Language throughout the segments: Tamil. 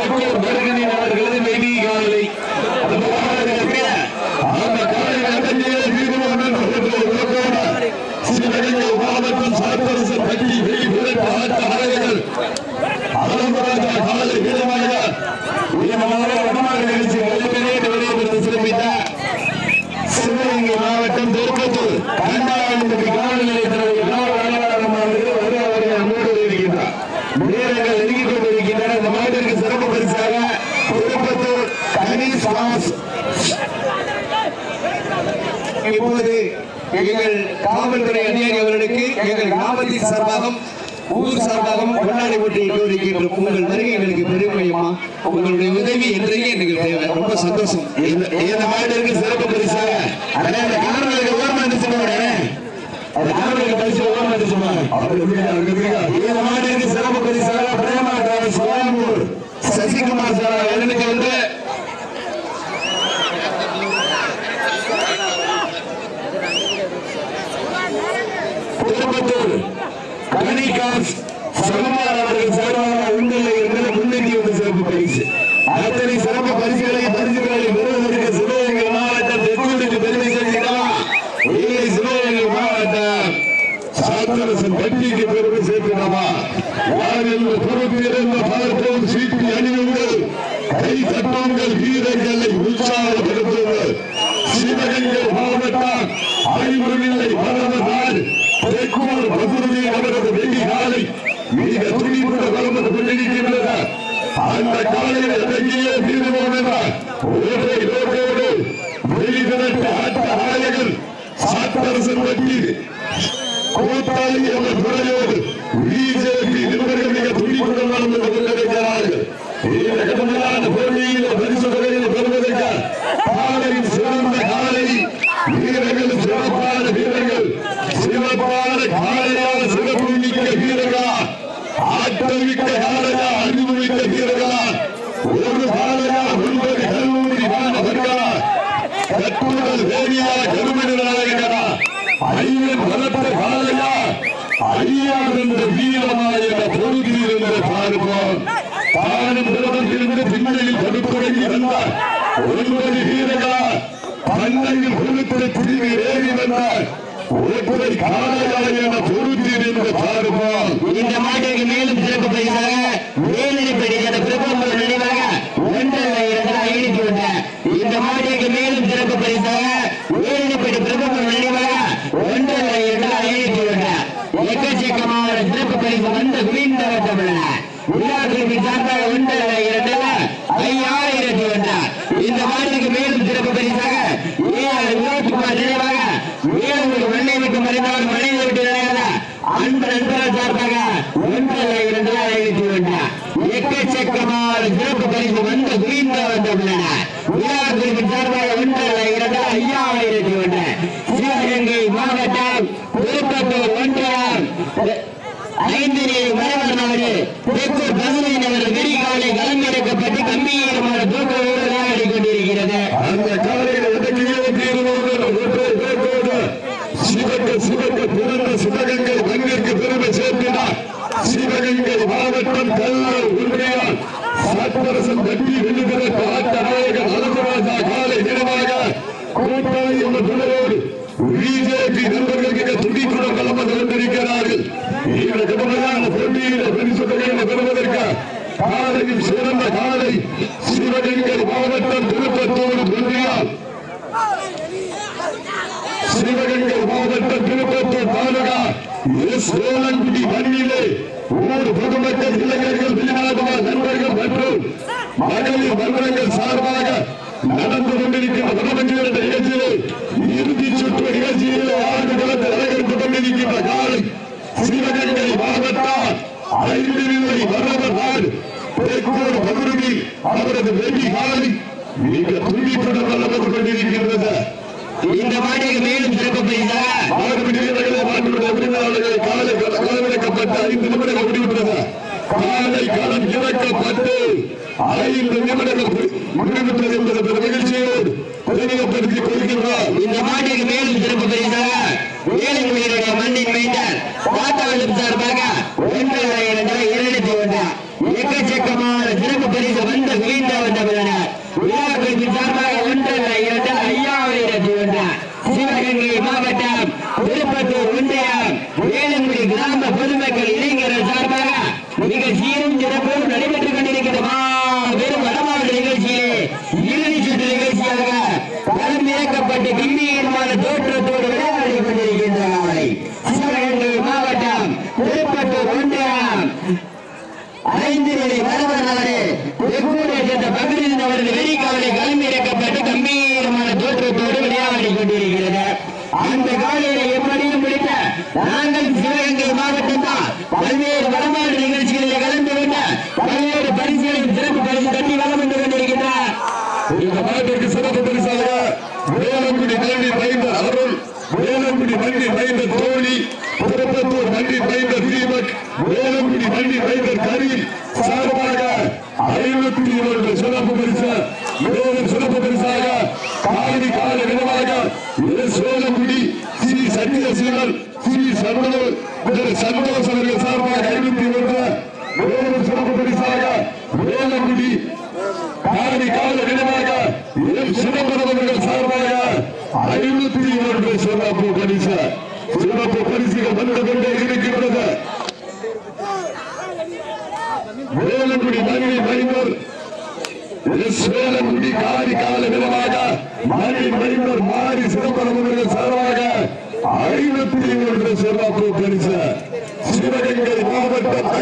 ಬಹುತೇಕ இப்போது எங்கள் காவல்துறை அதிகாரி அவர்களுக்கு எங்கள் கிராமத்தின் சார்பாகவும் ஊர் சார்பாகவும் கொண்டாடி போட்டு இருக்கின்றோம் உங்கள் வருகை எங்களுக்கு பெருமையம்மா உங்களுடைய உதவி என்றையே எங்களுக்கு தேவை. ரொம்ப சந்தோஷம். இந்த மாநிலருக்கு சிறப்பு பரிசாக அதாவது காரணங்களுக்கு ஓரம் என்று சொல்லுவாங்க காரணங்களுக்கு பரிசு ஓரம் என்று சொன்னாங்க இந்த மாநிலருக்கு சிறப்பு பரிசாக பிரேமா டிராவல்ஸ் கோயம்புத்தூர் சசிகுமார் சார் அவர்களுக்கு வந்து Kalimantan, Kalimantan, Kalimantan, காலையில் தங்கியே தீர்ந்து கொண்டிருந்தார் ஓட்டை நோக்கோடு வெளிதிரட்ட ஆட்ட ஆலைகள் சாத்தரசன் பற்றி கூட்டாளி என்ற துறையோடு வீர ஒன்பது வீரர்களால் பன்னெண்டு பொருட்களை குடிமை ஏறி வந்தால் உழைப்புரை காலையான பொருத்தீர் என்று பாருங்கள். இந்த மாட்டிற்கு மேலும் சிறப்பு பெறுகிறது மேலிடப்படுகிறது குறிப்பாக நினைவாக கைவிடுவதை மறவர்கள் பேக்கூட பகுருவி அவரது வெற்றி காலம் மிக துண்டிப்பட வல்லவர் கொண்டிருக்கிறது இந்த மாநில மேலும் சிறப்பு பெய்த உரிமையாளர்கள் காலை கலவிழக்கப்பட்ட ஐந்து நிமிடங்கள் முடிவுற்றது. காலை களம் இறக்கப்பட்டு ஐந்து நிமிடங்கள் முடிவுற்றது என்பது பெரும் நிகழ்ச்சியோடு தெரிவிக்கப்படுத்தி கொள்கிறார் இந்த மாநில மேலும் சிறப்பு பெய்த பரிசாக ஏழைகளுடைய மண்ணின் மைந்தர் தாத்தாவிலும் சார்பாக ஒன்றரை இரண்டரை இரண்டு ஒன்றா எக்கச்சக்கமான சிறப்பு பரிசு வந்த குவிந்த வந்தவர்கள் விழாக்களின் சார்பாக ஒன்றரை இரண்டு ஐயாயிரத்தி ஒன்றா சிவகங்கை மாவட்டம் திருப்பத்தூர் ஒன்றியம் ஏலங்குடி கிராம பொதுமக்கள் இளைஞர்கள் சார்பாக மிக சீரும் சிறப்பும் நடைபெற்றுக் கொண்டிருக்கிற மாபெரும் வடமாவட்ட நிகழ்ச்சியிலே இறுதி சுற்று நிகழ்ச்சியாக களம் இறக்கப்பட்டு கம்பீரமான தோற்றத்தோடு விளையாடி கொண்டிருக்கின்றனர் சிவகங்கை மாவட்டம் திருப்பத்தூர் ஒன்றியம் ஐந்து நிலை வரவனாலே வெகுடைய சேர்ந்த பகுதியில் அவரது வெறிக்காவலை களம் இறக்கப்பட்டு கம்பீரமான தோற்றத்தோடு விளையாடி கொண்டிருக்கிறது அந்த காலையில எப்படியும் பிடிக்க ஸ்ரீ சத்யசீலன் ஸ்ரீ சந்தோஷ்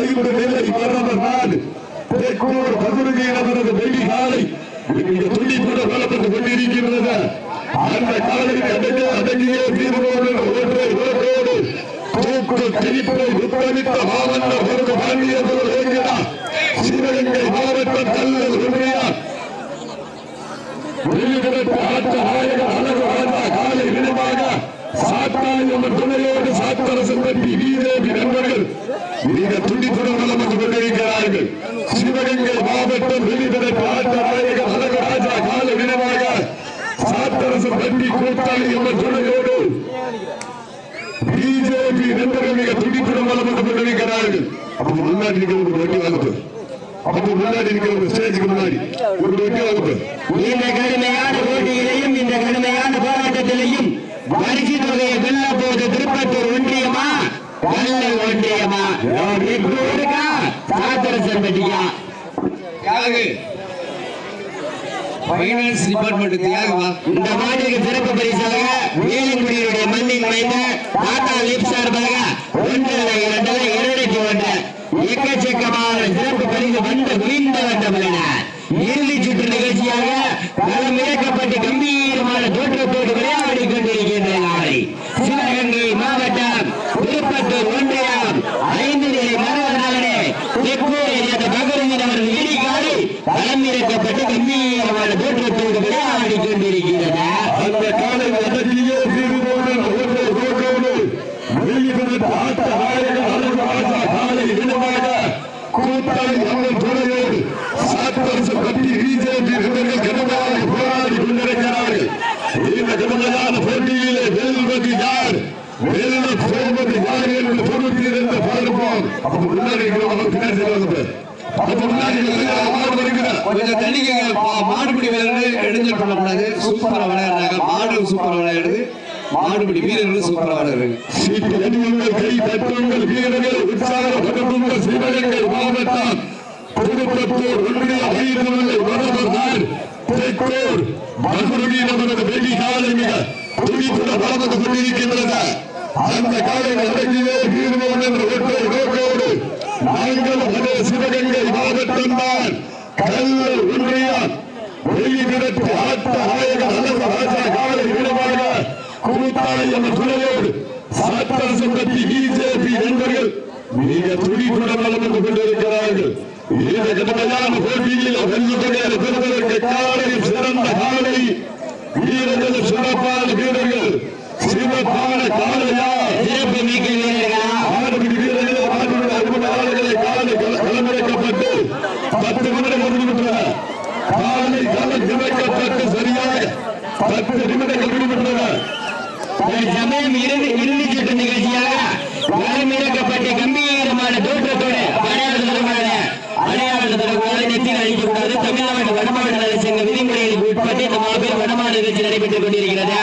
மாவட்டம் ஐந்து நிலை வெள்ளி காலை. மிக துணிப்புட வளப்பட்டுக் கொண்டிருக்கிறது அந்த காலையில் அடங்க அடங்கிய ஓட்டோடு மாவட்ட பொருள் பாண்டியர்கள் சிவகங்கை மாவட்டம் கல்லல் ஆட்ட அழகு காலை வினமாக சாத்தாயம் சாத்தரசன் பற்றி நண்பர்கள் மிக துண்டிப்புடன் வளம் கொண்டிருக்கிறார்கள். சிவகங்கை மாவட்டம் வெளியிடப்பட்ட ஆட்ட நாயகர் அழகு ராஜா காலை வினமாக கூட்டாளி என்ற துணையோடு பிஜேபி நண்பர்கள் மிக துடிப்புடன் வளம் கொண்டிருக்கிறார்கள். அப்ப முன்னாடி இருக்கிறவங்க வெட்டி வகுப்பு. அப்ப முன்னாடி இருக்கிறவங்க ஸ்டேஜுக்கு முன்னாடி ஒரு இந்த கடுமையான போட்டியிலையும் இந்த கடுமையான போராட்டத்திலையும் தொகையை வெல்ல போது திருப்பத்தூர் ஒன்றியமா? கல்லை ஒன்றியமா? இருக்கா சாத்தரசன் பட்டியா தியாகு. ஃபைனான்ஸ் டிபார்ட்மெண்ட் தியாகுவா இந்த மாட்டுக்கு சிறப்பு பரிசாக வேலங்குடியினுடைய மண்ணின் மைந்த டாடா லிப் சார்பாக ஒன்றரை இரண்டரை இரண்டு ஒன்று. எக்கச்சக்கமான சிறப்பு பரிசு வந்து குவிந்த வந்தவர்கள் இறுதி சுற்று நிகழ்ச்சியாக களம் இறக்கப்பட்டு கம்பீரமான தோற்றத்தோடு விளையாடி கொண்டிருக்கின்றனர் சிவகங்கை மாவட்டம் திருப்பத்தூர் ஒன்றியம் ஐந்து நிலை மரவர்களே தெற்கூரில் அந்த பகுதியில் அவர்கள் இடிகாடி களம் இறக்கப்பட்டு கம்பீரமான தோற்றத்தோடு விளையாடி கொண்டிருக்கிறது அந்த காலை அடக்கியே தீர்வோடு ஒன்றை ஓட்டோடு வெளியிடப்பட்ட ஆட்ட நாயகர் அழகு ராஜா காலை வினமாக கூட்டாளி அவர்கள் துணையோடு சாத்தரசு பற்றி பிஜேபி நண்பர்கள் கடுமையாக போராடி கொண்டிருக்கிறார்கள் இந்த கடுமையான போட்டியிலே வெல்வது யார் வெல்ல போவது யார் என்று பொறுப்பில் இருந்து பார்ப்போம் அப்ப முன்னாடி இருக்கிறவங்க பின்னாடி செல்வாங்க அப்ப முன்னாடி இருக்கிறவங்க மாடு வருகிறார் கொஞ்சம் தண்ணிக்கு மாடுபிடி வீரர்கள் எடுஞ்சல் பண்ணக்கூடாது சூப்பரா விளையாடுறாங்க. மாடு சூப்பரா விளையாடுது. மாடுபிடி வீரர்கள் சூப்பரா விளையாடுறாங்க. சீட்டு கை தட்டுங்கள் வீரர்கள் உற்சாகப்படுத்துங்கள் சிவகங்கை மாவட்டம் திருப்பத்தூர் ஒன்றிய ஐந்து வரவர் தெற்கூர் மதுரவி நமது வெள்ளி காலை மிக துடிப்புடன் வளர்ந்து கொண்டிருக்கின்றது அந்த காலை அடங்கியே வீரவோம் என்ற ஒற்றை நோக்கோடு நாங்கள் அதே சிவகங்கை மாவட்டம் தான் கல்லல் ஆட்ட ಎಂದು ತಿಳಿಯಲು சட்டசபை பிஜேபி நண்பர்கள் மிக துடிப்புடன் நடந்து கொண்டிருக்கிறார்கள். இந்த கடுமையான போட்டியில் வெள்ளத்துடைய பெறுவதற்கு காலையில் சிறந்த காலை வீரர்கள் சிறப்பான வீரர்கள் சிறப்பான காலை மாவட்ட வடமாடு நகர் சங்க விதிமுறையில் உட்பட்டு இந்த மாபெரும் வடமாடு நிகழ்ச்சி நடைபெற்றுக் கொண்டிருக்கிறது.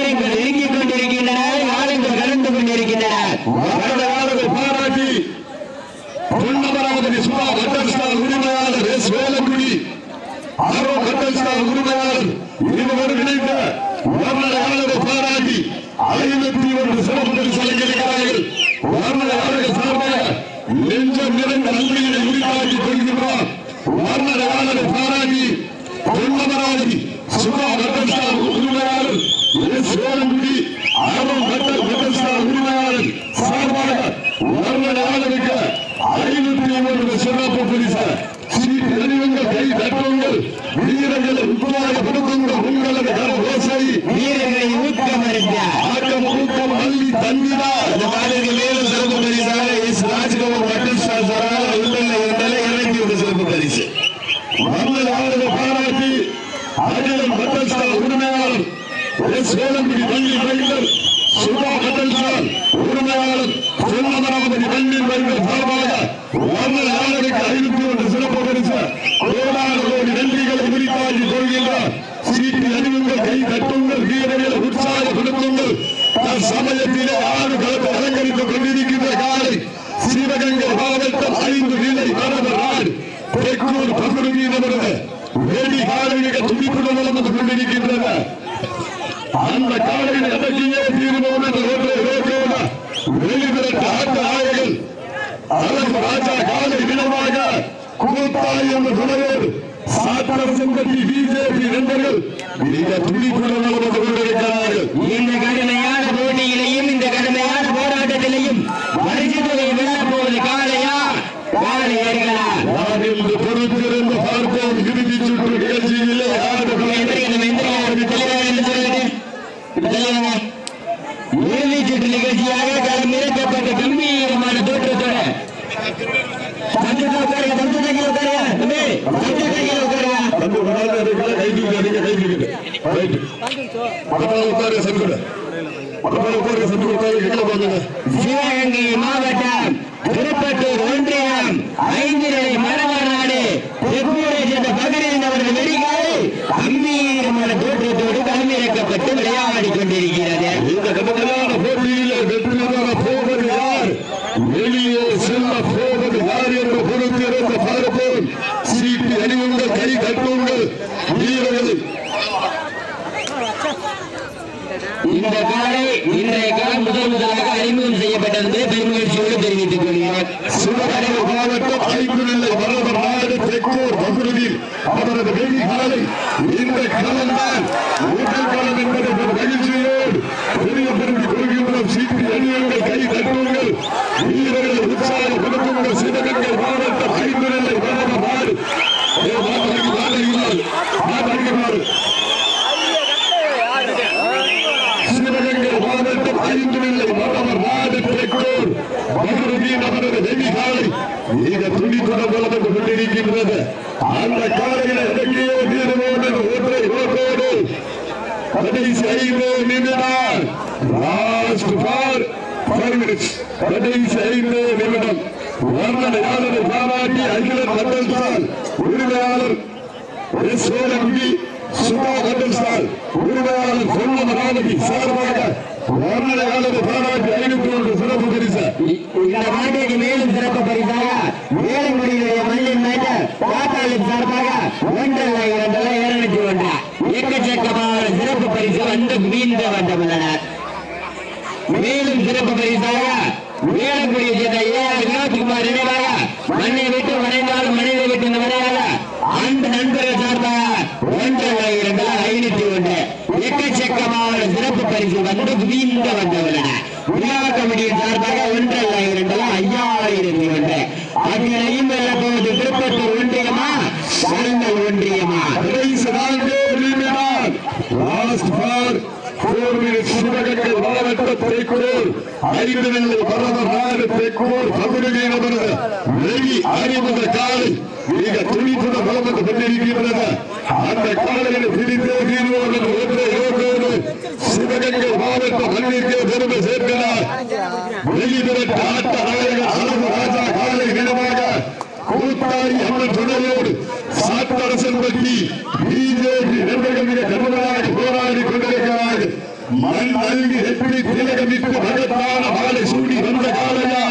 வீரர்கள் இறங்கிக் கொண்டிருக்கின்றனர் ஆளுங்கள் கலந்து கொண்டிருக்கின்றனர் ಶ್ರೀಮಂತ ಶಿವಪ್ಪ ಪೊಲೀಸರ தொடர்ந்து நாளடைக்கு அறிவிப்பு என்ற சிறப்பு பரிசு ஏழாயிரம் கோடி நன்றிகளை விரிவாகி கொள்கின்றார். சீட்டி அறிவுங்கள் கை தட்டுங்கள் வீரர்கள் உற்சாகப்படுத்துங்கள். சமயத்திலே ஆறு களத்தை அலங்கரித்துக் கொண்டிருக்கின்ற காலை சிவகங்கை மாவட்டம் ஐந்து பணம் செம்பத்தி பிஜேபி நண்பர்கள். மிக துடிப்புடன் போராட்டத்திலையும் பரிசு தொகை விழா போவது பொருள் சிவகங்கை மாவட்டம் திருப்பத்தூர் ஒன்றியம் ஐந்து நமது வீதிகளை இந்த காலம் தான் ஊட்டல் காலம் என்பதை ஒரு மகிழ்ச்சியோடு தெரியப்படுத்திக் கொள்கின்ற சீட்டு கை தட்டுங்கள். வீரர்களை உற்சாகப்படுத்துகின்ற சிவகங்கை மாவட்டம் ஐந்து நிலை மாவட்ட மாடு சிவகங்கை மாவட்டம் ஐந்து நிலை மாவட்ட மாடு பெற்றோர் மகிழ்ச்சி நமது வெடிகாலை மிக துடித்துடன் வளர்ந்து கொண்டிருக்கின்றது. கடைசி ஐந்து நிமிடம் லாஸ்ட் ஃபார் ஃபைவ் மினிட்ஸ் கடைசி ஐந்து நிமிடம் வர்ணனையாளரை பாராட்டி அகில மண்டல் சார் உரிமையாளர் எஸ். சோழங்குடி சுபா மண்டல் சார் உரிமையாளர் சொல்லம் ராமதி சார்பாக வர்ணனையாளரை பாராட்டி ஐநூத்தி ஒன்று சிறப்பு பரிசு இந்த மேலும் சிறப்பு பரிசாக மண்ணின் மேட்டர் சார்பாக இரண்டல்ல இருநூத்தி ஒன்று எக்கச்சக்கமான சிறப்பு பரிசு வந்து குவிந்து வந்துள்ளனர் மேலும் சிறப்பு பரிசாக உயரக்கூடிய சேர்ந்த ஏஆர் வினோத்குமார் நினைவாக மண்ணை விட்டு மறைந்தாலும் மனித விட்டு மறையாத அந்த நண்பர்கள் சார்பாக ஒன்றல்ல இரண்டு ஐநூத்தி ஒன்று. எக்கச்சக்கமான சிறப்பு பரிசு வந்து குவிந்து வந்துள்ளன உலக கமிட்டியின் சார்பாக ஒன்றல்ல இரண்டு ஐயாயிரத்தி ஒன்று. அத்தனையும் போது திருப்பத்தூர் ஒன்றியமா? கலைஞர் ஒன்றியமா? கடைசி நான்கு லாஸ்ட் ஃபார் மினிட்ஸ் சிவகங்கை மாவட்ட தேக்கூர் ஐந்து நிலை பரவர் நாடு தேக்கூர் பகுதி வெளி அறிமுக காலை. மிக துணிப்புடன் வளர்ந்து கொண்டிருக்கின்றது அந்த காலையில் சிரித்தே தீர்வோம் என்று ஒன்றே யோகோடு சிவகங்கை மாவட்ட மண்ணிற்கு பெருமை சேர்க்கிறார். வெளியிடப்பட்ட ஆட்ட நாயகர் அழகு ராஜா காலை நிலமாக கூட்டாளி அம்மன் துணையோடு சாத்தரசன் பற்றி பிஜே நண்பர்கள் மிக கடுமையாக போராடி கொண்டிருக்கிறார்கள் மண் அருகி எப்படி திலகமிட்டு மகத்தான மகளை சூடி வந்த காலையா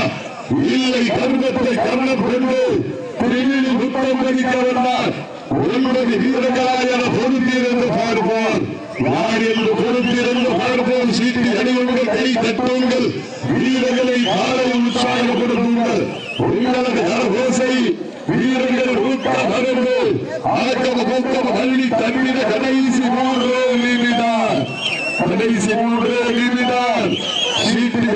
இல்லை கர்மத்தை கர்ணம் கொண்டு திருவிழி முத்தம் பதிக்க வந்தார். ஒன்பது வீரர்களாய் என பொறுத்திருந்து பார்ப்போம் யார் என்று பொறுத்திருந்து பார்ப்போம். சீட்டி அணியுங்கள் கை தட்டுங்கள். வீரர்களை காலை உற்சாகப்படுத்துங்கள். உங்களது கரகோசை வீரர்கள் ஊக்கம் அருந்து ஆக்கம் ஊக்கம் அள்ளி தண்ணீர கடைசி மூன்று நிமிடம் கடைசி மூன்று நிமிடம் சீட்டி